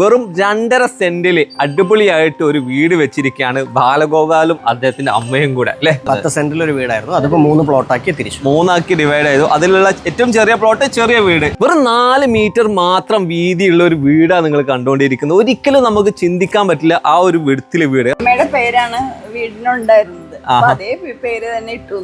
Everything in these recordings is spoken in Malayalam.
വെറും രണ്ടര സെന്റിൽ അടിപൊളിയായിട്ട് ഒരു വീട് വെച്ചിരിക്കുകയാണ് ബാലഗോപാലും അദ്ദേഹത്തിന്റെ അമ്മയും കൂടെ അല്ലെ? പത്ത് സെന്റിൽ ഒരു വീടായിരുന്നു. അതിപ്പോ മൂന്ന് പ്ലോട്ടാക്കി തിരിച്ചു. മൂന്നാക്കി ഡിവൈഡ് ചെയ്തു. അതിലുള്ള ഏറ്റവും ചെറിയ പ്ലോട്ട് ചെറിയ വീട്. വെറും നാല് മീറ്റർ മാത്രം വീതിയുള്ള ഒരു വീടാണ് നിങ്ങൾ കണ്ടുകൊണ്ടിരിക്കുന്നത്. ഒരിക്കലും നമുക്ക് ചിന്തിക്കാൻ പറ്റില്ല ആ ഒരു വിടുത്തിലെ വീട്. അമ്മയുടെ പേരാണ് വീടിനുണ്ടായിരുന്നത്. പേര് തന്നെ ഇട്ടു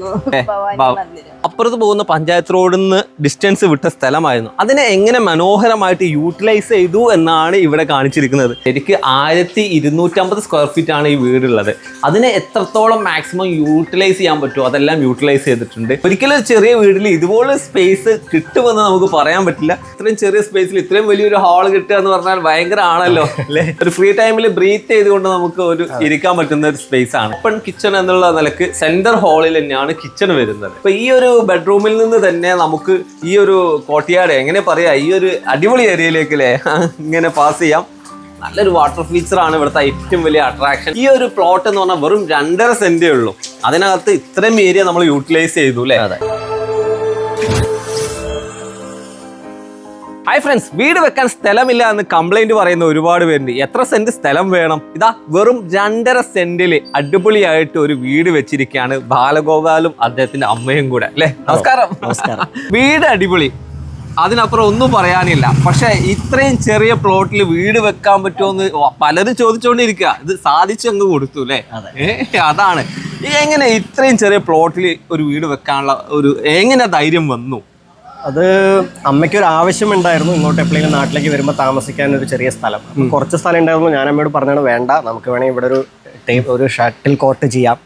അപ്പുറത്ത് പോകുന്ന പഞ്ചായത്ത് റോഡിൽ നിന്ന് ഡിസ്റ്റൻസ് വിട്ട സ്ഥലമായിരുന്നു. അതിനെ എങ്ങനെ മനോഹരമായിട്ട് യൂട്ടിലൈസ് ചെയ്തു എന്നാണ് ഇവിടെ കാണിച്ചിരിക്കുന്നത്. ശരിക്ക് ആയിരത്തി ഇരുന്നൂറ്റമ്പത് സ്ക്വയർ ഫീറ്റ് ആണ് ഈ വീടുള്ളത്. അതിനെ എത്രത്തോളം മാക്സിമം യൂട്ടിലൈസ് ചെയ്യാൻ പറ്റുമോ അതെല്ലാം യൂട്ടിലൈസ് ചെയ്തിട്ടുണ്ട്. ഒരിക്കലും ഒരു ചെറിയ വീട്ടിൽ ഇതുപോലെ സ്പേസ് കിട്ടുമെന്ന് നമുക്ക് പറയാൻ പറ്റില്ല. ഇത്രയും ചെറിയ സ്പേസിൽ ഇത്രയും വലിയൊരു ഹാൾ കിട്ടുക എന്ന് പറഞ്ഞാൽ ഭയങ്കര ആണല്ലോ. അല്ലേ? ഒരു ഫ്രീ ടൈമിൽ ബ്രീത്ത് ചെയ്തുകൊണ്ട് നമുക്ക് ഒരു ഇരിക്കാൻ പറ്റുന്ന ഒരു സ്പേസ് ആണ്. ഓപ്പൺ കിച്ചൺ എന്നുള്ള നിലയ്ക്ക് സെന്റർ ഹാളിൽ തന്നെയാണ് കിച്ചൺ വരുന്നത്. അപ്പൊ ഈ ഒരു ബെഡ്റൂമിൽ നിന്ന് തന്നെ നമുക്ക് ഈ ഒരു കോട്ടിയാട് എങ്ങനെ പറയാ ഈ ഒരു അടിപൊളി ഏരിയയിലേക്ക് അല്ലേ ഇങ്ങനെ പാസ് ചെയ്യാം. നല്ലൊരു വാട്ടർ ഫീച്ചർ ആണ് ഇവിടുത്തെ ഏറ്റവും വലിയ അട്രാക്ഷൻ ഈ ഒരു പ്ലോട്ട് എന്ന് പറഞ്ഞാൽ വെറും രണ്ടര സെന്റേ ഉള്ളൂ. അതിനകത്ത് ഇത്രയും ഏരിയ നമ്മൾ യൂട്ടിലൈസ് ചെയ്തു അല്ലേ ഹായ് ഫ്രണ്ട്സ് വീട് വെക്കാൻ സ്ഥലമില്ല എന്ന് കംപ്ലൈന്റ് പറയുന്ന ഒരുപാട് പേരുണ്ട്. എത്ര സെന്റ് സ്ഥലം വേണം? ഇതാ വെറും രണ്ടര സെന്റിൽ അടിപൊളിയായിട്ട് ഒരു വീട് വെച്ചിരിക്കുകയാണ് ബാലഗോപാലും അദ്ദേഹത്തിന്റെ അമ്മയും കൂടെ അല്ലേ? നമസ്കാരം. നമസ്കാരം. വീട് അടിപൊളി. അതിനപ്പുറം ഒന്നും പറയാനില്ല. പക്ഷേ ഇത്രയും ചെറിയ പ്ലോട്ടിൽ വീട് വെക്കാൻ പറ്റുമെന്ന് പലരും ചോദിച്ചുകൊണ്ടിരിക്കുക ഇത് സാധിച്ചു അങ്ങ് കൊടുത്തു അല്ലേ? അതെ. അതാണ്. എങ്ങനെ ഇത്രയും ചെറിയ പ്ലോട്ടിൽ ഒരു വീട് വെക്കാനുള്ള ഒരു എങ്ങനെ ധൈര്യം വന്നു? അത് അമ്മയ്ക്ക് ഒരു ആവശ്യമുണ്ടായിരുന്നു ഇങ്ങോട്ട് എപ്പോഴെങ്കിലും നാട്ടിലേക്ക് വരുമ്പോൾ താമസിക്കാൻ ഒരു ചെറിയ സ്ഥലം. അപ്പം കുറച്ച് സ്ഥലം ഉണ്ടായിരുന്നു. ഞാൻ അമ്മയോട് പറഞ്ഞാണ് വേണ്ട നമുക്ക് വേണമെങ്കിൽ ഇവിടെ ഒരു ഒരു ഷട്ടിൽ കോട്ട് ചെയ്യാം.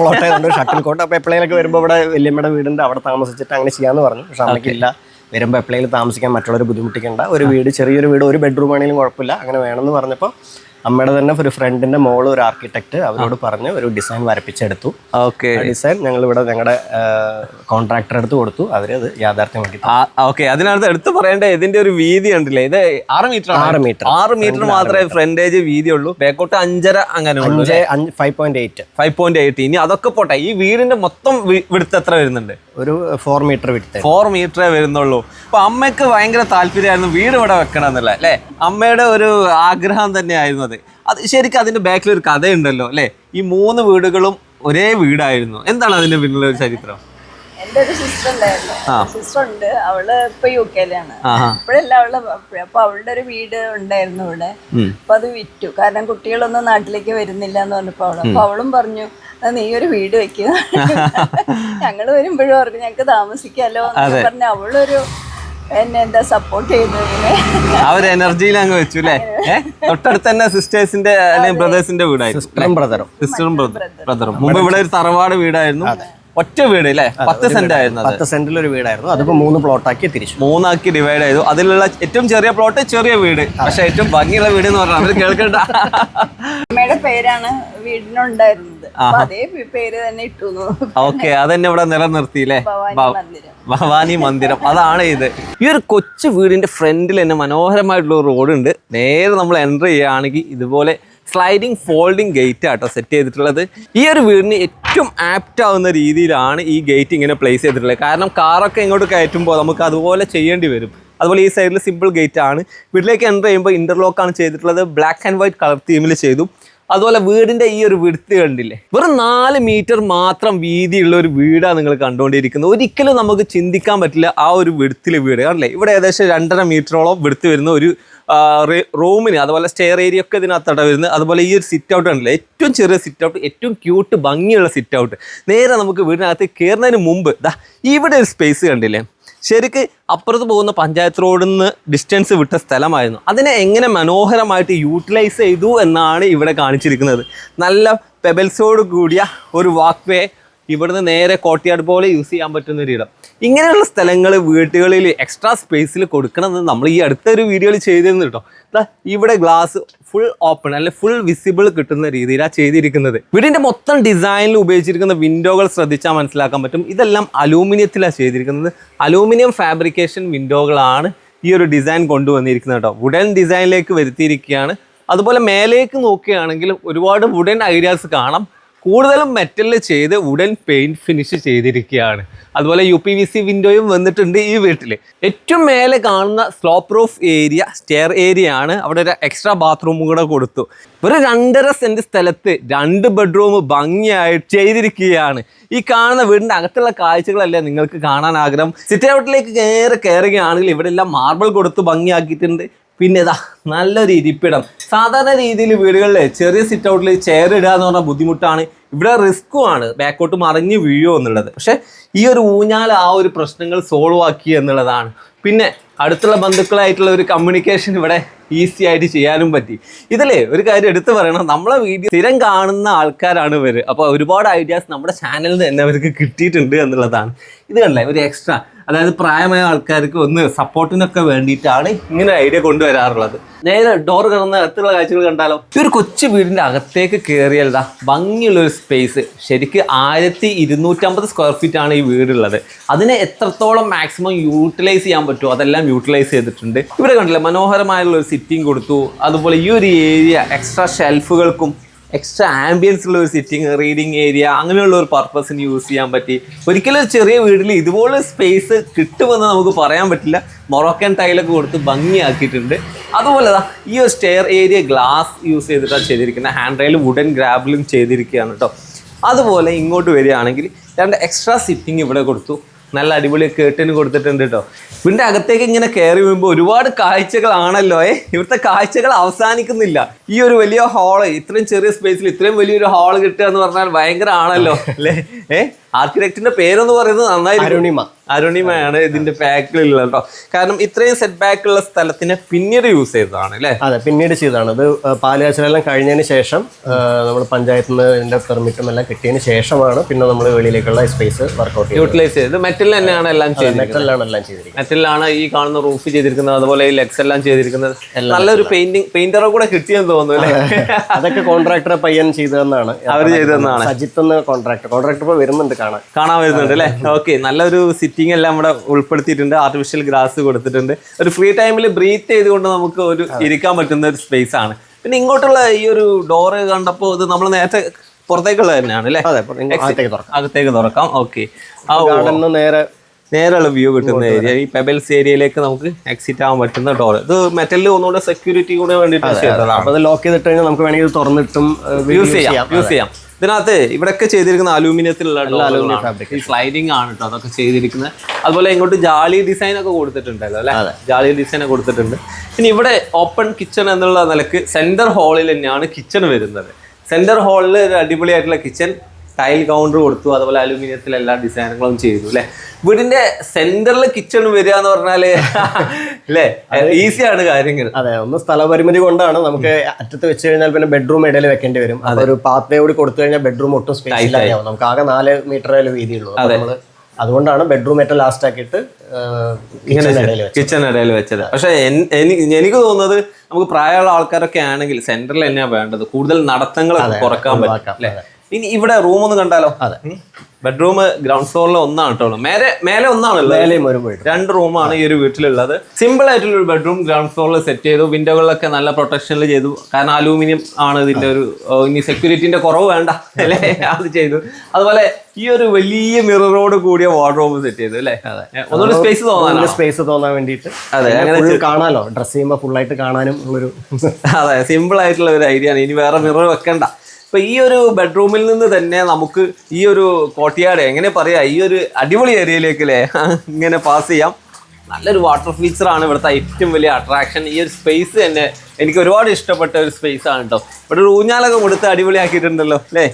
പ്ലോട്ട് ആയതുകൊണ്ട് ഷട്ടിൽ കോട്ട്. അപ്പോൾ എപ്പോഴെങ്കിലൊക്കെ വരുമ്പോൾ ഇവിടെ വലിയമ്മയുടെ വീടുണ്ട് അവിടെ താമസിച്ചിട്ട് അങ്ങനെ ചെയ്യാമെന്ന് പറഞ്ഞു. പക്ഷെ അമ്മയ്ക്കില്ല. വരുമ്പോൾ എപ്പോഴെങ്കിലും താമസിക്കാൻ മറ്റുള്ളവർ ബുദ്ധിമുട്ടിക്കേണ്ട. ഒരു വീട് ചെറിയൊരു വീട് ഒരു ബെഡ്റൂം ആണെങ്കിലും കുഴപ്പമില്ല. അങ്ങനെ വേണമെന്ന് പറഞ്ഞപ്പോൾ അമ്മയുടെ തന്നെ ഒരു ഫ്രണ്ടിന്റെ മോൾ ഒരു ആർക്കിടെക്ട് അവരോട് പറഞ്ഞ് ഒരു ഡിസൈൻ വരപ്പിച്ചെടുത്തു. ഓക്കെ ഡിസൈൻ ഞങ്ങൾ ഇവിടെ ഞങ്ങളുടെ കോൺട്രാക്ടർ എടുത്ത് കൊടുത്തു. അവർ അത് യാഥാർത്ഥ്യമാക്കി. ഓക്കെ അതിനകത്ത് എടുത്തു പറയേണ്ട ഇതിന്റെ ഒരു വീതി ഉണ്ടല്ലേ ഇത് ആറ് മീറ്റർ ആറ് മീറ്റർ ആറ് മീറ്റർ മാത്രമേ ഫ്രണ്ടേജ് വീതി ഉള്ളൂ ബാക്കോട്ട് അഞ്ചര അങ്ങനെ five point eight five point eight ഇനി അതൊക്കെ പോട്ടെ. ഈ വീടിന്റെ മൊത്തം വിടുത്ത് എത്ര വരുന്നുണ്ട്? ഒരു ഫോർ മീറ്റർ വിടുത്ത്. ഫോർ മീറ്ററേ വരുന്നുള്ളൂ. അപ്പൊ അമ്മയ്ക്ക് ഭയങ്കര താല്പര്യമായിരുന്നു വീട് ഇവിടെ വെക്കണം എന്നല്ലേ അല്ലേ? അമ്മയുടെ ഒരു ആഗ്രഹം തന്നെയായിരുന്നു അത്. അത് ശരിക്കും അതിന്റെ ബാക്കിൽ ഒരു കഥയുണ്ടല്ലോ അല്ലേ? ഈ മൂന്ന് വീടുകളും ഒരേ വീടായിരുന്നു. എന്താണ് അതിന്റെ പിന്നിലെ ഒരു ചരിത്രം? എന്റെ ഒരു സിസ്റ്റർ ഉണ്ടായിരുന്നു. സിസ്റ്റർ ഉണ്ട്. അവൾ ഇപ്പൊ യു കെയിലാണ്. ഇപ്പോഴല്ല അവൾ അപ്പൊ അവളുടെ ഒരു വീട് ഉണ്ടായിരുന്നു ഇവിടെ. അപ്പൊ അത് വിറ്റു. കാരണം കുട്ടികളൊന്നും നാട്ടിലേക്ക് വരുന്നില്ല എന്ന് പറഞ്ഞപ്പോ അവൾ. അപ്പൊ അവളും പറഞ്ഞു "എന്നാ നീ ഒരു വീട് വെക്കുക ഞങ്ങൾ വരുമ്പോഴും പറഞ്ഞു ഞങ്ങക്ക് താമസിക്കാലോ എന്ന് പറഞ്ഞ അവളൊരു എന്നെ എന്താ സപ്പോർട്ട് ചെയ്തു ഇങ്ങനെ ആ ഒരു എനർജിയിൽ അങ്ങ് വെച്ചു അല്ലേ തൊട്ടടുത്ത് തന്നെ സിസ്റ്റേഴ്സിന്റെ അല്ലെങ്കിൽ ബ്രദേഴ്സിന്റെ വീടായിരുന്നു സിസ്റ്ററും ബ്രദറും സിസ്റ്ററും ബ്രദറും മുമ്പ് ഇവിടെ ഒരു തറവാട് വീടായിരുന്നു. ഒറ്റ വീട് അല്ലേ പത്ത് സെന്റ് ആയിരുന്നു പത്ത് സെന്റിൽ ഒരു വീടായിരുന്നു. അതിപ്പോ മൂന്ന് പ്ലോട്ടാക്കി തിരിച്ചു. മൂന്നാക്കി ഡിവൈഡ് ചെയ്തു. അതിലുള്ള ഏറ്റവും ചെറിയ പ്ലോട്ട് ചെറിയ വീട്. പക്ഷെ ഏറ്റവും ഭംഗിയുള്ള വീട് എന്ന് പറഞ്ഞാൽ കേൾക്കണ്ട. അമ്മയുടെ പേരാണ് വീടിനുണ്ടായിരുന്നത്. അതേ പേര് തന്നെ ഇട്ടു ഓക്കെ അതെന്നെ ഇവിടെ നിലനിർത്തിയില്ലേ ഭവാനി മന്ദിരം. ഭവാനി മന്ദിരം. അതാണ് ഇത്. ഈ ഒരു കൊച്ചു വീടിന്റെ ഫ്രണ്ടിൽ തന്നെ മനോഹരമായിട്ടുള്ള ഒരു റോഡ് ഉണ്ട് നേരെ നമ്മൾ എന്റർ ചെയ്യുകയാണെങ്കിൽ ഇതുപോലെ sliding folding gate auto set ചെയ്തിട്ടുള്ളത്. ഈ ഒരു വീടിന് ഏറ്റവും ആപ്റ്റ് ആവുന്ന രീതിയിലാണ് ഈ ഗേറ്റ് ഇങ്ങനെ പ്ലേസ് ചെയ്തിട്ടുള്ളത്. കാരണം കാറൊക്കെ ഇങ്ങോട്ട് കയറ്റുമ്പോൾ നമുക്ക് അതുപോലെ ചെയ്യേണ്ടി വരും. അതുപോലെ ഈ സൈഡിൽ സിമ്പിൾ ഗേറ്റ് ആണ്. വീട്ടിലേക്ക് എന്റർ ചെയ്യുമ്പോൾ ഇന്റർലോക്ക് ആണ് ചെയ്തിട്ടുള്ളത്. ബ്ലാക്ക് ആൻഡ് വൈറ്റ് കളർ തീമിൽ ചെയ്തു. അതുപോലെ വീടിന്റെ ഈ ഒരു വിടുത്ത് കണ്ടില്ലേ? വെറും നാല് മീറ്റർ മാത്രം വീതിയുള്ള ഒരു വീടാണ് നിങ്ങൾ കണ്ടുകൊണ്ടിരിക്കുന്നത് ഒരിക്കലും നമുക്ക് ചിന്തിക്കാൻ പറ്റില്ല ആ ഒരു വിടുത്തിലെ വീട്. കണ്ടില്ലേ? ഇവിടെ ഏകദേശം രണ്ടര മീറ്ററോളം വിടുത്ത് വരുന്ന ഒരു റൂമിന് അതുപോലെ സ്റ്റെയർ ഏരിയ ഒക്കെ ഇതിനകത്തോടെ വരുന്നത്. അതുപോലെ ഈ ഒരു സിറ്റ് ഔട്ട് കണ്ടില്ലേ ഏറ്റവും ചെറിയ സിറ്റ് ഔട്ട് ഏറ്റവും ക്യൂട്ട് ഭംഗിയുള്ള സിറ്റ് ഔട്ട് നേരെ നമുക്ക് വീടിനകത്ത് കയറുന്നതിന് മുമ്പ് ദാ ഇവിടെ ഒരു സ്പേസ് കണ്ടില്ലേ? ശരിക്ക് അപ്പുറത്ത് പോകുന്ന പഞ്ചായത്ത് റോഡിൽ നിന്ന് ഡിസ്റ്റൻസ് വിട്ട സ്ഥലമായിരുന്നു. അതിനെ എങ്ങനെ മനോഹരമായിട്ട് യൂട്ടിലൈസ് ചെയ്തു എന്നാണ് ഇവിടെ കാണിച്ചിരിക്കുന്നത്. നല്ല പെബൽസോട് കൂടിയ ഒരു വാക്ക് വേ ഇവിടുന്ന് നേരെ കോട്ടയാട് പോലെ യൂസ് ചെയ്യാൻ പറ്റുന്ന ഒരു ഇടം ഇങ്ങനെയുള്ള സ്ഥലങ്ങൾ വീട്ടുകളിൽ എക്സ്ട്രാ സ്പേസിൽ കൊടുക്കണമെന്ന് നമ്മൾ ഈ അടുത്തൊരു വീഡിയോയിൽ ചെയ്തിരുന്നു കേട്ടോ. ഇവിടെ ഗ്ലാസ് ഫുൾ ഓപ്പൺ അല്ലെ ഫുൾ വിസിബിൾ കിട്ടുന്ന രീതിയിലാണ് ചെയ്തിരിക്കുന്നത്. വീടിന്റെ മൊത്തം ഡിസൈനിൽ ഉപയോഗിച്ചിരിക്കുന്ന വിൻഡോകൾ ശ്രദ്ധിച്ചാൽ മനസ്സിലാക്കാൻ പറ്റും. ഇതെല്ലാം അലൂമിനിയത്തിലാണ് ചെയ്തിരിക്കുന്നത്. അലൂമിനിയം ഫാബ്രിക്കേഷൻ വിൻഡോകളാണ് ഈ ഒരു ഡിസൈൻ കൊണ്ടുവന്നിരിക്കുന്നത് കേട്ടോ. വുഡൻ ഡിസൈനിലേക്ക് വരുത്തിയിരിക്കുകയാണ്. അതുപോലെ മേലേക്ക് നോക്കുകയാണെങ്കിൽ ഒരുപാട് വുഡൻ ഐഡിയാസ് കാണാം. കൂടുതലും മെറ്റലിൽ ചെയ്ത് ഉടൻ പെയിന്റ് ഫിനിഷ് ചെയ്തിരിക്കുകയാണ്. അതുപോലെ യു പി വി സി വിൻഡോയും വന്നിട്ടുണ്ട് ഈ വീട്ടിൽ ഏറ്റവും മേലെ കാണുന്ന slow proof area stair area ആണ്. അവിടെ ഒരു എക്സ്ട്രാ ബാത്റൂം കൂടെ കൊടുത്തു. ഒരു രണ്ടര സെന്റ് സ്ഥലത്ത് രണ്ട് ബെഡ്റൂം ഭംഗിയായിട്ട് ചെയ്തിരിക്കുകയാണ്. ഈ കാണുന്ന വീടിന്റെ അകത്തുള്ള കാഴ്ചകളല്ലേ നിങ്ങൾക്ക് കാണാൻ ആഗ്രഹം? സിറ്റ് ഔട്ടിലേക്ക് കയറി കയറുകയാണെങ്കിൽ ഇവിടെ എല്ലാം മാർബിൾ കൊടുത്ത് ഭംഗിയാക്കിയിട്ടുണ്ട്. പിന്നെ ഇതാ നല്ലൊരു ഇരിപ്പിടം സാധാരണ രീതിയിൽ വീടുകളിൽ ചെറിയ സിറ്റ് ഔട്ടിൽ ചെയർ ഇടുക എന്ന് പറഞ്ഞാൽ ബുദ്ധിമുട്ടാണ്. ഇവിടെ റിസ്ക്കും ആണ്. ബാക്കോട്ട് മറിഞ്ഞ് വീഴുമോ എന്നുള്ളത്. പക്ഷെ ഈ ഒരു ഊഞ്ഞാൽ ആ ഒരു പ്രശ്നങ്ങൾ സോൾവ് ആക്കി എന്നുള്ളതാണ്. പിന്നെ അടുത്തുള്ള ബന്ധുക്കളായിട്ടുള്ള ഒരു കമ്മ്യൂണിക്കേഷൻ ഇവിടെ ഈസി ആയിട്ട് ചെയ്യാനും പറ്റി. ഇതിലേ ഒരു കാര്യം എടുത്തു പറയണം. നമ്മളെ വീഡിയോ സ്ഥിരം കാണുന്ന ആൾക്കാരാണ് ഇവർ അപ്പോൾ ഒരുപാട് ഐഡിയാസ് നമ്മുടെ ചാനലിൽ നിന്ന് തന്നെ അവർക്ക് കിട്ടിയിട്ടുണ്ട് എന്നുള്ളതാണ്. ഇത് കണ്ടേ ഒരു എക്സ്ട്രാ അതായത് പ്രായമായ ആൾക്കാർക്ക് ഒന്ന് സപ്പോർട്ടിനൊക്കെ വേണ്ടിയിട്ടാണ് ഇങ്ങനെ ഐഡിയ കൊണ്ടുവരാറുള്ളത്. നേരെ ഡോർ കിടന്ന അകത്തുള്ള കാഴ്ചകൾ കണ്ടാലോ? ഈ ഒരു കൊച്ചു വീടിന്റെ അകത്തേക്ക് കയറിയതാ ഭംഗിയുള്ള ഒരു സ്പേസ് ശരിക്ക് ആയിരത്തി ഇരുന്നൂറ്റമ്പത് സ്ക്വയർ ഫീറ്റ് ആണ് ഈ വീടുള്ളത്. അതിനെ എത്രത്തോളം മാക്സിമം യൂട്ടിലൈസ് ചെയ്യാൻ പറ്റുമോ അതെല്ലാം യൂട്ടിലൈസ് ചെയ്തിട്ടുണ്ട്. ഇവിടെ കണ്ടില്ല മനോഹരമായുള്ള ഒരു സിറ്റിംഗ് കൊടുത്തു. അതുപോലെ ഈ ഒരു ഏരിയ എക്സ്ട്രാ ഷെൽഫുകൾക്കും എക്സ്ട്രാ ആംബിയൻസ് ഉള്ള ഒരു സിറ്റിംഗ് റീഡിങ് ഏരിയ അങ്ങനെയുള്ള ഒരു പർപ്പസിന് യൂസ് ചെയ്യാൻ പറ്റി. ഒരിക്കലും ഒരു ചെറിയ വീട്ടിൽ ഇതുപോലെ സ്പേസ് കിട്ടുമെന്ന് നമുക്ക് പറയാൻ പറ്റില്ല. മൊറോക്കൻ ടൈലൊക്കെ കൊടുത്ത് ഭംഗിയാക്കിയിട്ടുണ്ട്. അതുപോലെ ഈ ഒരു സ്റ്റെയർ ഏരിയ ഗ്ലാസ് യൂസ് ചെയ്തിട്ടാണ് ചെയ്തിരിക്കുന്നത്. ഹാൻഡ് റെയിൽ വുഡൻ ഗ്രാബിലും ചെയ്തിരിക്കുകയാണ് കേട്ടോ അതുപോലെ ഇങ്ങോട്ട് വരികയാണെങ്കിൽ രണ്ട് എക്സ്ട്രാ സിറ്റിംഗ് ഇവിടെ കൊടുത്തു. നല്ല അടിപൊളി കേട്ടിന് കൊടുത്തിട്ടുണ്ട് കേട്ടോ വീടിന്റെ അകത്തേക്ക് ഇങ്ങനെ കയറി വീഴുമ്പോൾ ഒരുപാട് കാഴ്ചകളാണല്ലോ ഏ? ഇവിടുത്തെ കാഴ്ചകൾ അവസാനിക്കുന്നില്ല. ഈ ഒരു വലിയ ഹാൾ ഇത്രയും ചെറിയ സ്പേസിൽ ഇത്രയും വലിയൊരു ഹാൾ കിട്ടുക എന്ന് പറഞ്ഞാൽ ഭയങ്കര ആണല്ലോ അല്ലേ? ഏ? ആർക്കിടെക്റ്റിന്റെ പേരെന്ന് പറയുന്നത് നന്നായി അരുണിമ. അരുണിമയാണ് ഇതിന്റെ ബാക്കിലുള്ള കേട്ടോ കാരണം ഇത്രയും സെറ്റ് ബാക്ക് ഉള്ള സ്ഥലത്തിനെ പിന്നീട് യൂസ് ചെയ്തതാണ് അല്ലേ? അതെ പിന്നീട് ചെയ്തതാണ്. ഇത് പാലുകാച്ചലെല്ലാം കഴിഞ്ഞതിന് ശേഷം നമ്മൾ പഞ്ചായത്തിൽ നിന്ന് ഇതിന്റെ പെർമിറ്റും എല്ലാം കിട്ടിയതിന് ശേഷമാണ് പിന്നെ നമ്മൾ വെളിയിലേക്കുള്ള സ്പേസ് വർക്ക്ഔട്ട് ചെയ്തത്. യൂട്ടിലൈസ് ചെയ്ത് മെറ്റൽ തന്നെയാണ് എല്ലാം ചെയ്തിരിക്കുന്നത്. മെറ്റലിലാണ് എല്ലാം ചെയ്തിരിക്കുന്നത്. മെറ്റലിലാണ് ഈ കാണുന്ന റൂഫ് ചെയ്തിരിക്കുന്നത് അതുപോലെ ഈ ലെഗ്സ് എല്ലാം ചെയ്തിരിക്കുന്നത്. നല്ലൊരു പെയിന്റിങ് പെയിന്ററെ കൂടെ കിട്ടിയെന്ന് തോന്നുന്നു അല്ലേ? അതൊക്കെ കോൺട്രാക്ടറെ പയ്യൻ ചെയ്തതെന്നാണ്. അവർ ചെയ്തതെന്നാണ്. സജിത്ത് എന്ന കോൺട്രാക്ടർ കോൺട്രാക്ടർ ഇപ്പോൾ വരുന്നുണ്ട്. കാണാൻ കാണാൻ വരുന്നുണ്ട് അല്ലേ? ഓക്കെ നല്ലൊരു സിറ്റിംഗ് എല്ലാം ഇവിടെ ഉൾപ്പെടുത്തിയിട്ടുണ്ട്. ആർട്ടിഫിഷ്യൽ ഗ്രാസ് കൊടുത്തിട്ടുണ്ട്. ഒരു ഫ്രീ ടൈമിൽ ബ്രീത്ത് ചെയ്തുകൊണ്ട് നമുക്ക് ഒരു ഇരിക്കാൻ പറ്റുന്ന ഒരു സ്പേസ് ആണ്. പിന്നെ ഇങ്ങോട്ടുള്ള ഈ ഒരു ഡോറ് കണ്ടപ്പോൾ ഇത് നമ്മൾ നേരത്തെ പുറത്തേക്കുള്ള തന്നെയാണ് അല്ലേ? അകത്തേക്ക് തുറക്കാം. ഓക്കെ നേരെ നേരെയുള്ള വ്യൂ കിട്ടുന്ന ഏരിയ ഈ പെബൽസ് ഏരിയയിലേക്ക് നമുക്ക് എക്സിറ്റ് ആവാൻ പറ്റുന്ന ഡോർ ഇത് മെറ്റലിൽ ഒന്നുകൂടെ സെക്യൂരിറ്റി കൂടെ വേണ്ടിയിട്ട് ലോക്ക് ചെയ്തിട്ട് കഴിഞ്ഞാൽ നമുക്ക് വേണമെങ്കിൽ തുറന്നിട്ടും യൂസ് ചെയ്യാം യൂസ് ചെയ്യാം. ഇതിനകത്ത് ഇവിടെയൊക്കെ ചെയ്തിരിക്കുന്ന അലൂമിനിയത്തിലുള്ള അലുമിനിയം ഈ സ്ലൈഡിംഗ് ആണ് കേട്ടോ അതൊക്കെ ചെയ്തിരിക്കുന്നത്. അതുപോലെ ഇങ്ങോട്ട് ജാലി ഡിസൈൻ ഒക്കെ കൊടുത്തിട്ടുണ്ടല്ലോ അല്ലെ? ജാലി ഡിസൈൻ ഒക്കെ കൊടുത്തിട്ടുണ്ട്. ഇനി ഇവിടെ ഓപ്പൺ കിച്ചൺ എന്നുള്ള നിലയ്ക്ക് സെന്റർ ഹാളിൽ തന്നെയാണ് കിച്ചൺ വരുന്നത്. സെന്റർ ഹാളിൽ ഒരു അടിപൊളിയായിട്ടുള്ള കിച്ചൺ ടൈൽ കൗണ്ടർ കൊടുത്തു അതുപോലെ അലുമിനിയത്തിൽ എല്ലാ ഡിസൈനുകളും ചെയ്തു അല്ലെ വീടിന്റെ സെന്ററിൽ കിച്ചൺ വരിക എന്ന് പറഞ്ഞാൽ അല്ലേ ഈസിയാണ് കാര്യങ്ങൾ അതെ ഒന്ന് സ്ഥലപരിമിതി കൊണ്ടാണ് നമുക്ക് അറ്റത്ത് വെച്ച് കഴിഞ്ഞാൽ പിന്നെ ബെഡ്റൂം ഇടയിൽ വെക്കേണ്ടി വരും. അതൊരു പാത്രയെ കൂടി കൊടുത്തു കഴിഞ്ഞാൽ ബെഡ്റൂം ഒട്ടും സ്പേസ് ഇല്ലാതെയാവും നമുക്ക് ആകെ നാല് മീറ്റർ വീതിയുള്ളൂ. നമ്മൾ അതുകൊണ്ടാണ് ബെഡ്റൂം ഏറ്റവും ലാസ്റ്റ് ആക്കിയിട്ട് കിച്ചൺ ഇടയിൽ വെച്ചത്. പക്ഷെ എനിക്ക് തോന്നുന്നത് നമുക്ക് പ്രായമുള്ള ആൾക്കാരൊക്കെ ആണെങ്കിൽ സെന്ററിൽ തന്നെയാണ് വേണ്ടത്. കൂടുതൽ നടത്തങ്ങൾ കുറയ്ക്കാൻ പറ്റും ഇനി ഇവിടെ റൂം ഒന്ന് കണ്ടാലോ? അതെ. ബെഡ്റൂം ഗ്രൗണ്ട് ഫ്ലോറിൽ ഒന്നാണ് കേട്ടോ മേലെ മേലെ ഒന്നാണല്ലോ ഒരു രണ്ട് റൂമാണ് ഈ ഒരു വീട്ടിലുള്ളത്. സിമ്പിൾ ആയിട്ടുള്ള ഒരു ബെഡ്റൂം ഗ്രൗണ്ട് ഫ്ലോറിൽ സെറ്റ് ചെയ്തു. വിൻഡോകളിലൊക്കെ നല്ല പ്രൊട്ടക്ഷനിൽ ചെയ്തു. കാരണം അലൂമിനിയം ആണ് ഇതിന്റെ ഒരു ഇനി സെക്യൂരിറ്റിന്റെ കുറവ് വേണ്ട. അല്ലേ? അത് ചെയ്തു. അതുപോലെ ഈ ഒരു വലിയ മിററോട് കൂടിയ വാർഡ്രോബ് സെറ്റ് ചെയ്തു അല്ലേ? ഒന്നുകൂടി സ്പേസ് തോന്നാൻ സ്പേസ് തോന്നാൻ വേണ്ടിയിട്ട് അതെ, അങ്ങനെ കാണാലോ. ഡ്രസ് ചെയ്യുമ്പോൾ ഫുൾ ആയിട്ട് കാണാനും ഉള്ളൊരു അതെ സിമ്പിൾ ആയിട്ടുള്ള ഒരു ഐഡിയ ആണ്. ഇനി വേറെ മിറർ വെക്കണ്ട. ഇപ്പൊ ഈ ഒരു ബെഡ്റൂമിൽ നിന്ന് തന്നെ നമുക്ക് ഈ ഒരു കോട്ടിയാട് എങ്ങനെ പറയാ ഈ ഒരു അടിപൊളി ഏരിയയിലേക്ക് അല്ലേ ഇങ്ങനെ പാസ് ചെയ്യാം. നല്ലൊരു വാട്ടർ ഫീച്ചർ ആണ് ഇവിടുത്തെ ഏറ്റവും വലിയ അട്രാക്ഷൻ ഈ ഒരു സ്പേസ് തന്നെ എനിക്ക് ഒരുപാട് ഇഷ്ടപ്പെട്ട ഒരു സ്പേസ് ആണ് കേട്ടോ ഇവിടെ ഒരു ഊഞ്ഞാലൊക്കെ കൊടുത്ത് അടിപൊളിയാക്കിയിട്ടുണ്ടല്ലോ അല്ലേ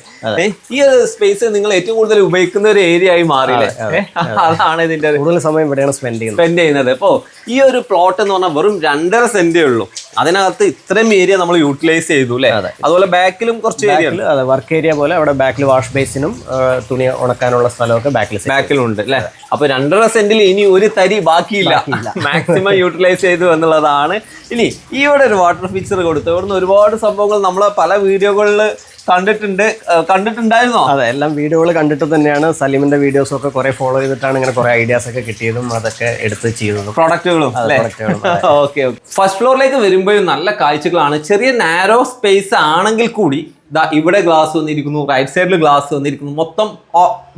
ഈ ഒരു സ്പേസ് നിങ്ങൾ ഏറ്റവും കൂടുതൽ ഉപയോഗിക്കുന്ന ഒരു ഏരിയ ആയി മാറിയില്ലേ അതാണ് ഇതിന്റെ കൂടുതൽ സമയം ഇവിടെയാണ് സ്പെൻഡ് ചെയ്യുന്നത്. സ്പെൻഡ് ചെയ്യുന്നത്. അപ്പോൾ ഈ ഒരു പ്ലോട്ട് എന്ന് പറഞ്ഞാൽ വെറും രണ്ടര സെന്റേ ഉള്ളൂ. അതിനകത്ത് ഇത്രയും ഏരിയ നമ്മൾ യൂട്ടിലൈസ് ചെയ്തു അല്ലേ അതുപോലെ ബാക്കിലും കുറച്ച് ഏരിയ അതെ വർക്ക് ഏരിയ പോലെ അവിടെ ബാക്കിൽ വാഷ് ബേസിനും തുണി ഉണക്കാനുള്ള സ്ഥലമൊക്കെ ബാക്കിൽ ബാക്കിലുണ്ട് അല്ലേ അപ്പൊ രണ്ടര സെന്റിൽ ഇനി ഒരു തരി ബാക്കിയില്ല. മാക്സിമം യൂട്ടിലൈസ് ചെയ്തു എന്നുള്ളതാണ്. ഇനി ഈ ഇവിടെ ഒരു വാട്ടർ ഫീച്ചർ കൊടുത്തു. ഇവിടുന്ന് ഒരുപാട് സംഭവങ്ങൾ നമ്മൾ പല വീഡിയോകളിൽ കണ്ടിട്ടുണ്ട്. കണ്ടിട്ടുണ്ടായിരുന്നോ? അതെ എല്ലാം വീഡിയോകൾ കണ്ടിട്ട് തന്നെയാണ് സലീമിന്റെ വീഡിയോസ് ഒക്കെ കുറെ ഫോളോ ചെയ്തിട്ടാണ് ഇങ്ങനെ കുറെ ഐഡിയാസ് ഒക്കെ കിട്ടിയതും അതൊക്കെ എടുത്ത് ചെയ്തതും. പ്രോഡക്റ്റുകളും ഓക്കെ ഫസ്റ്റ് ഫ്ലോറിലേക്ക് വരുമ്പോഴും നല്ല കാഴ്ചകളാണ്. ചെറിയ നാരോ സ്പേസ് ആണെങ്കിൽ കൂടി ദാ ഇവിടെ ഗ്ലാസ് വന്നിരിക്കുന്നു റൈറ്റ് സൈഡിൽ ഗ്ലാസ് വന്നിരിക്കുന്നു. മൊത്തം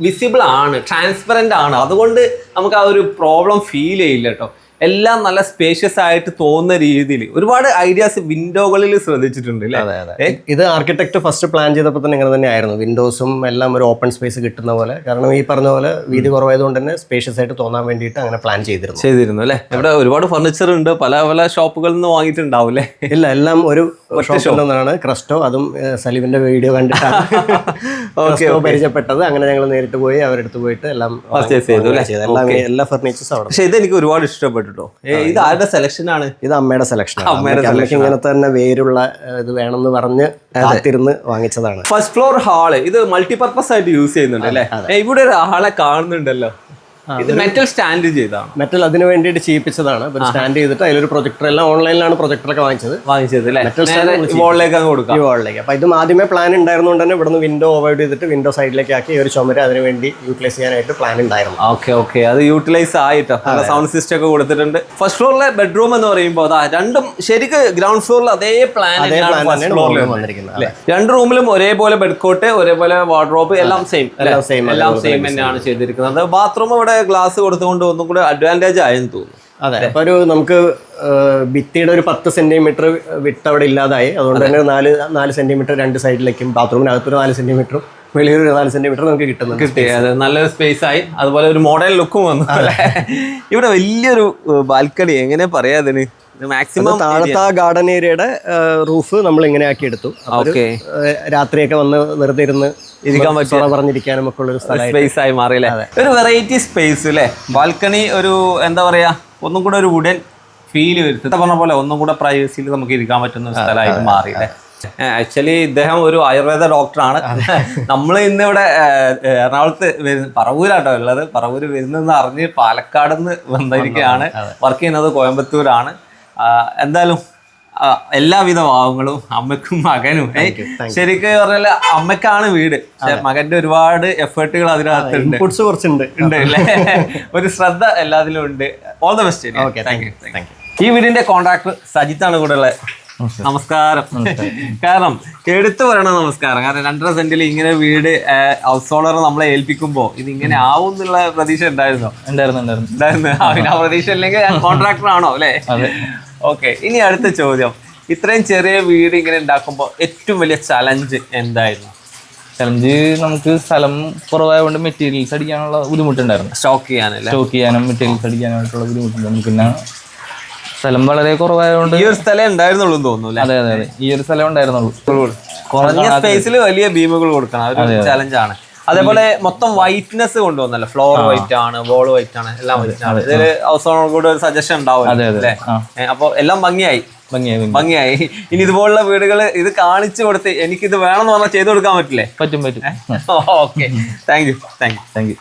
വിസിബിൾ ആണ് ട്രാൻസ്പെറന്റ് ആണ്. അതുകൊണ്ട് നമുക്ക് ആ ഒരു പ്രോബ്ലം ഫീൽ ചെയ്യില്ല കേട്ടോ എല്ലാം നല്ല സ്പേഷ്യസ് ആയിട്ട് തോന്നുന്ന രീതിയിൽ ഒരുപാട് ഐഡിയാസ് വിൻഡോകളിൽ ശ്രദ്ധിച്ചിട്ടുണ്ട് അല്ലേ അതെ അതെ. ഇത് ആർക്കിടെക്ട് ഫസ്റ്റ് പ്ലാൻ ചെയ്തപ്പോൾ തന്നെ ഇങ്ങനെ തന്നെ ആയിരുന്നു വിൻഡോസും എല്ലാം ഒരു ഓപ്പൺ സ്പേസ് കിട്ടുന്ന പോലെ. കാരണം ഈ പറഞ്ഞ പോലെ വീതി കുറവായതുകൊണ്ട് തന്നെ സ്പേഷ്യസ് ആയിട്ട് തോന്നാൻ വേണ്ടിയിട്ട് അങ്ങനെ പ്ലാൻ ചെയ്തിരുന്നു. ചെയ്തിരുന്നു അല്ലേ ഇവിടെ ഒരുപാട് ഫർണിച്ചർ ഉണ്ട്. പല പല ഷോപ്പുകളിൽ നിന്ന് വാങ്ങിയിട്ടുണ്ടാവും അല്ലേ ഇല്ല എല്ലാം ഒരു ഷോപ്പിൽ നിന്നാണ്. ക്രസ്റ്റോ അതും സലീമിന്റെ വീഡിയോ കണ്ടിട്ടാണ്. പരിചയപ്പെട്ടത്. അങ്ങനെ ഞങ്ങൾ നേരിട്ട് പോയി അവരെടുത്ത് പോയിട്ട് എല്ലാം ചെയ്തു എല്ലാ ഫർണിച്ചേഴ്സും അവിടെ പക്ഷെ ഇത് എനിക്ക് ഒരുപാട് ഇഷ്ടപ്പെട്ടു. കേട്ടോ ഇത് ആരുടെ സെലക്ഷൻ ആണ്? ഇത് അമ്മയുടെ സെലക്ഷൻ അമ്മയ്ക്ക് ഇങ്ങനെ തന്നെ വേരുള്ള ഇത് വേണമെന്ന് പറഞ്ഞ് കാത്തിരുന്ന് വാങ്ങിച്ചതാണ്. ഫസ്റ്റ് ഫ്ലോർ ഹാൾ ഇത് മൾട്ടിപർപ്പസ് ആയിട്ട് യൂസ് ചെയ്യുന്നുണ്ട് അല്ലേ? ഇവിടെ ഒരു ആളെ കാണുന്നുണ്ടല്ലോ. ഇത് മെറ്റൽ സ്റ്റാൻഡ് ചെയ്താണ് മെറ്റൽ അതിന് വേണ്ടിയിട്ട് ചെയ്യിപ്പിച്ചതാണ്. സ്റ്റാൻഡ് ചെയ്തിട്ട് അതിലൊരു പ്രൊജക്ടർ എല്ലാം ഓൺലൈനിലാണ് പ്രൊജക്ടറൊക്കെ വാങ്ങിച്ചത്. വാങ്ങിച്ചത് അങ്ങ് കൊടുക്കാം. ഈ വാളിലേക്ക് അപ്പൊ ഇതും ആദ്യമേ പ്ലാൻ ഉണ്ടായിരുന്നുകൊണ്ട് തന്നെ ഇവിടുന്ന് വിൻഡോ അവോയ്ഡ് ചെയ്തിട്ട് വിൻഡോ സൈഡിലേക്ക് ആക്കി ഒരു ചുമര അതിന് വേണ്ടി യൂട്ടിലൈസ് ചെയ്യാനായിട്ട് പ്ലാൻ ഉണ്ടായിരുന്നു. ഓക്കെ ഓക്കെ അത് യൂട്ടിലൈസ് ആയിട്ടോ? നല്ല സൗണ്ട് സിസ്റ്റം ഒക്കെ കൊടുത്തിട്ടുണ്ട്. ഫസ്റ്റ് ഫ്ലോറിലെ ബെഡ്റൂം എന്ന് പറയുമ്പോൾ അതാ രണ്ടും ശരിക്ക് ഗ്രൗണ്ട് ഫ്ലോറിൽ അതേ പ്ലാൻ ഫസ്റ്റ് ഫ്ലോറിൽ വന്നിരിക്കുന്നത്. രണ്ട് റൂമിലും ഒരേപോലെ ബെഡ്കോട്ട് ഒരേപോലെ വാർഡ്രോബ് എല്ലാം സെയിം എല്ലാം same, എല്ലാം സെയിം തന്നെയാണ് ചെയ്തിരിക്കുന്നത്. ബാത്റൂം ഇവിടെ ഗ്ലാസ് കൊടുത്തുകൊണ്ട് ഒന്നും കൂടെ അഡ്വാന്റേജ് ആയെന്ന് തോന്നുന്നു. അതെ. അപ്പൊ ഒരു നമുക്ക് ഭിത്തിയുടെ ഒരു പത്ത് സെന്റിമീറ്റർ വിട്ട് അവിടെ ഇല്ലാതായി. അതുകൊണ്ട് തന്നെ നാല് നാല് സെന്റിമീറ്റർ രണ്ട് സൈഡിലേക്കും ബാത്റൂമിനകത്തൊരു നാല് സെന്റിമീറ്ററും ഒരു നാല് സെന്റിമീറ്റർ നമുക്ക് കിട്ടുന്നു കിട്ടി. അതെ നല്ലൊരു സ്പേസ് ആയി. അതുപോലെ ഒരു മോഡേൺ ലുക്കും വന്നു. ഇവിടെ വലിയൊരു ബാൽക്കണി എങ്ങനെ പറയാ അതിന്? മാക്സിമം താഴത്തെ ഗാർഡൻ ഏരിയയുടെ റൂഫ് നമ്മൾ ഇങ്ങനെ ആക്കി എടുത്തു രാത്രിയൊക്കെ വന്ന് വെറുതെ ഇരുന്ന് ഇരിക്കാൻ പറ്റുന്ന സൊറ പറഞ്ഞിരിക്കാനും ഒക്കെ ഉള്ള ഒരു സ്പേസ് ആയി മാറി ഒരു വെറൈറ്റി സ്പേസ് അല്ലേ ബാൽക്കണി ഒരു എന്താ പറയാ ഒന്നും കൂടെ ഒരു വുഡൻ ഫീൽ വരുത്തി. പറഞ്ഞ പോലെ ഒന്നും കൂടെ പ്രൈവസിയിൽ നമുക്ക് ഇരിക്കാൻ പറ്റുന്ന സ്ഥലമായിട്ട് മാറി ആക്ച്വലി ഇദ്ദേഹം ഒരു ആയുർവേദ ഡോക്ടറാണ് നമ്മൾ ഇന്നിവിടെ എറണാകുളത്ത് വരുന്ന പറവൂരാട്ടോ ഉള്ളത്. പറവൂര് വരുന്നെന്ന് അറിഞ്ഞ് പാലക്കാട് നിന്ന് വന്നിരിക്കുകയാണ് വർക്ക് ചെയ്യുന്നത് കോയമ്പത്തൂരാണ്. എന്തായാലും എല്ലാവിധ ഭാവങ്ങളും അമ്മയ്ക്കും മകനും. ശരിക്ക് പറഞ്ഞാൽ അമ്മയ്ക്കാണ് വീട്. മകന്റെ ഒരുപാട് എഫേർട്ടുകൾ അതിനകത്തുണ്ട്. കുറച്ചുണ്ട്. ഉണ്ട് അല്ലേ? ഒരു ശ്രദ്ധ എല്ലാത്തിലും ഉണ്ട്. ഓൾ ദ ബെസ്റ്റ് ഈ വീടിന്റെ കോൺട്രാക്ടർ സജിത്താണ് കൂടെ ഉള്ളത്. നമസ്കാരം. കാരണം എടുത്തു പറയണ നമസ്കാരം. കാരണം രണ്ടര സെന്റിൽ ഇങ്ങനെ വീട് ഹൗസ് ഓണർ നമ്മളെ ഏൽപ്പിക്കുമ്പോ ഇത് ഇങ്ങനെ ആവും എന്നുള്ള പ്രതീക്ഷ ഉണ്ടായിരുന്നോ? ഉണ്ടായിരുന്നു ആ, പ്രതീക്ഷ അല്ലെങ്കിൽ കോൺട്രാക്ടർ ആണോ അല്ലേ? ഓക്കെ ഇനി അടുത്ത ചോദ്യം. ഇത്രയും ചെറിയ വീട് ഇങ്ങനെ ഉണ്ടാക്കുമ്പോൾ ഏറ്റവും വലിയ ചലഞ്ച് എന്തായിരുന്നു? ചലഞ്ച് നമുക്ക് സ്ഥലം കുറവായതുകൊണ്ട് മെറ്റീരിയൽസ് അടിക്കാനുള്ള ബുദ്ധിമുട്ടുണ്ടായിരുന്നു. സ്റ്റോക്ക് ചെയ്യാനല്ലേ? സ്റ്റോക്ക് ചെയ്യാനും മെറ്റീരിയൽസ് അടിക്കാനായിട്ടുള്ള ബുദ്ധിമുട്ടുണ്ടായിരുന്നു. പിന്നെ സ്ഥലം വളരെ കുറവായതുകൊണ്ട് ഈ ഒരു സ്ഥലം ഉണ്ടായിരുന്നുള്ളൂ എന്ന് തോന്നുന്നു അതെ അതെ അതെ. ഈ ഒരു സ്ഥലം ഉണ്ടായിരുന്നുള്ളൂ. കുറഞ്ഞ സ്പേസിൽ വലിയ ബീമുകൾ കൊടുക്കണം. അതൊരു ചലഞ്ച് ആണ്. അതേപോലെ മൊത്തം വൈറ്റ്നെസ് കൊണ്ടുവന്നല്ലോ. ഫ്ലോർ വൈറ്റ് ആണ് വോൾ വൈറ്റ് ആണ് എല്ലാം വൈറ്റ് ആണ്. ഇതിൽ ഹൗസ് ഓണർ കൂടെ ഒരു സജഷൻ ഉണ്ടാവും. അല്ലേ? എല്ലാം ഭംഗിയായി. ഭംഗിയായി ഭംഗിയായി. ഇനി ഇതുപോലുള്ള വീടുകൾ ഇത് കാണിച്ചു കൊടുത്ത് എനിക്കിത് വേണമെന്ന് പറഞ്ഞാൽ ചെയ്തു കൊടുക്കാൻ പറ്റില്ലേ? പറ്റും പറ്റും. Okay. Thank you thank you thank you